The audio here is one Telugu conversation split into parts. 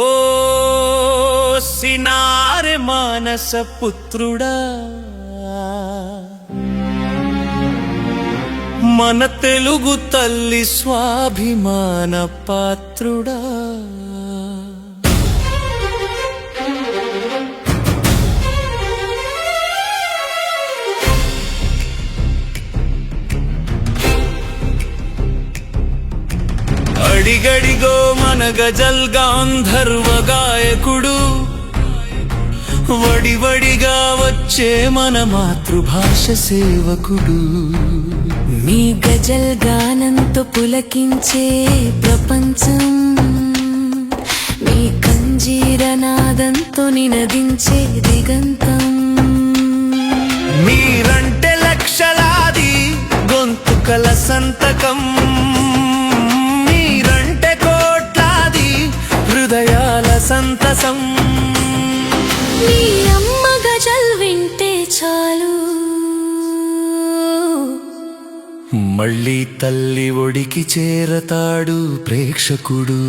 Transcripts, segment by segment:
ఓ సినారె మానస పుత్రుడా మన తెలుగు తల్లి స్వాభిమాన పాత్రుడా. గజల్ గాంధర్వ గాయకుడు. వడివడిగా వచ్చే మన మాతృభాష సేవకుడు. మీ గజల్ గానంతో పులకించే ప్రపంచం. మీ కంజీర నాదంతో నినదించే దిగంతం. మీరంటే లక్షలాది గొంతుకల సంతకం. మళ్ళీ తల్లి ఒడికి చేరతాడు ప్రేక్షకుడు.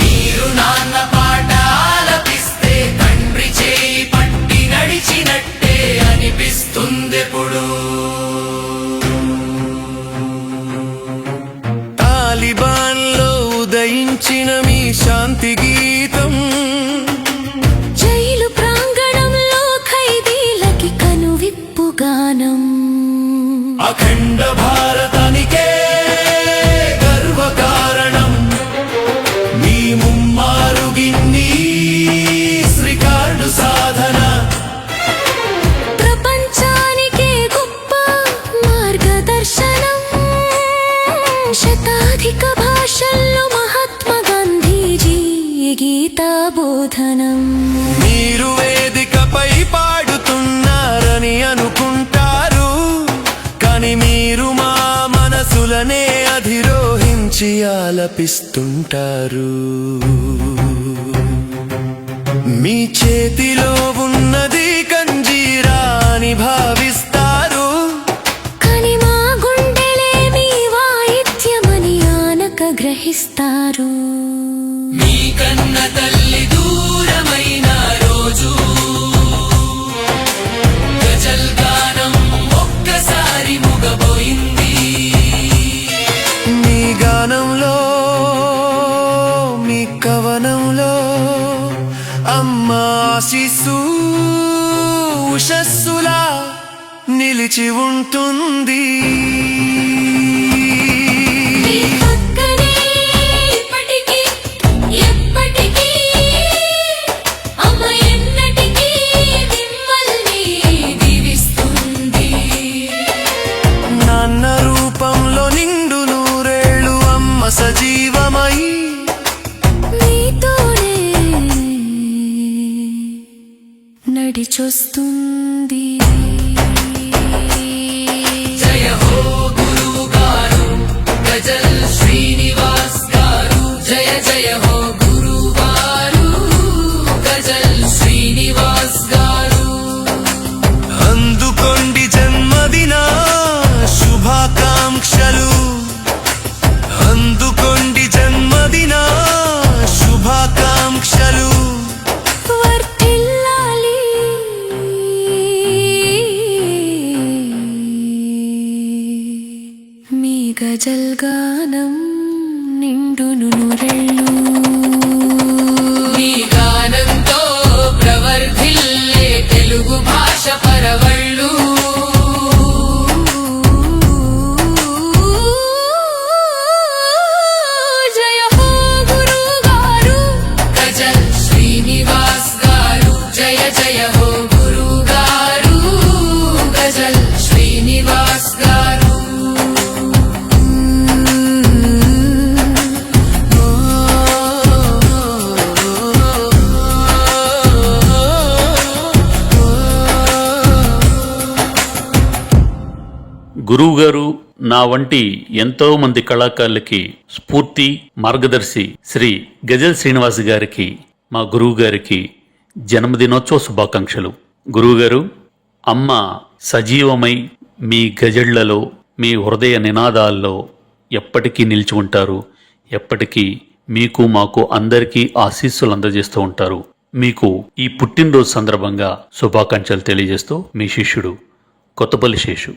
మీరు నాన్న పాట ఆలపిస్తే తండ్రి చేయి పట్టి నడిచినట్టే అనిపిస్తుందెప్పుడు. తాలిబాన్లో ఉదయించిన మీ శాంతి గీతం. జైలు ప్రాంగణంలో ఖైదీలకి కనువిప్పు గానం. అఖండ భారతానికే గర్వకారణం మీ ముమ్మారు గిన్ని శ్రీకార్డు సాధన. ప్రపంచానికే గొప్ప మార్గదర్శనం. శతాధిక భాషల్లో మహాత్మా గాంధీజీ గీతా బోధనం మీరు వేదికపై పాడుతున్నారని అనుకుంటారు అధిరోహించి ఆలపిస్తుంటారు మీ చేతిలో ఉన్నది కంజీరా అని భావిస్తారు. కానీ మా గుండెలే మీ వాయిద్యమని ఆనక గ్రహిస్తారు. మీ కన్న తల్లి దూరమైన ప్రాణంలో అమ్మా శిశు ఉషస్సులా నిలిచి ఉంటుంది. నడిచొస్తుంది గజల్గానం గజల్ గానం నిండును నురెళ్ళు. గురువుగారు నా వంటి ఎంతో మంది కళాకారులకి స్ఫూర్తి మార్గదర్శి శ్రీ గజల్ శ్రీనివాస్ గారికి మా గురువు గారికి జన్మదినోత్సవ శుభాకాంక్షలు. గురువుగారు అమ్మ సజీవమై మీ గజళ్ళలో మీ హృదయ నినాదాల్లో ఎప్పటికీ నిలిచి ఉంటారు ఎప్పటికీ మీకు మాకు అందరికీ ఆశీస్సులు అందజేస్తూ ఉంటారు. మీకు ఈ పుట్టినరోజు సందర్భంగా శుభాకాంక్షలు తెలియజేస్తూ మీ శిష్యుడు కొత్తపల్లి శేషు.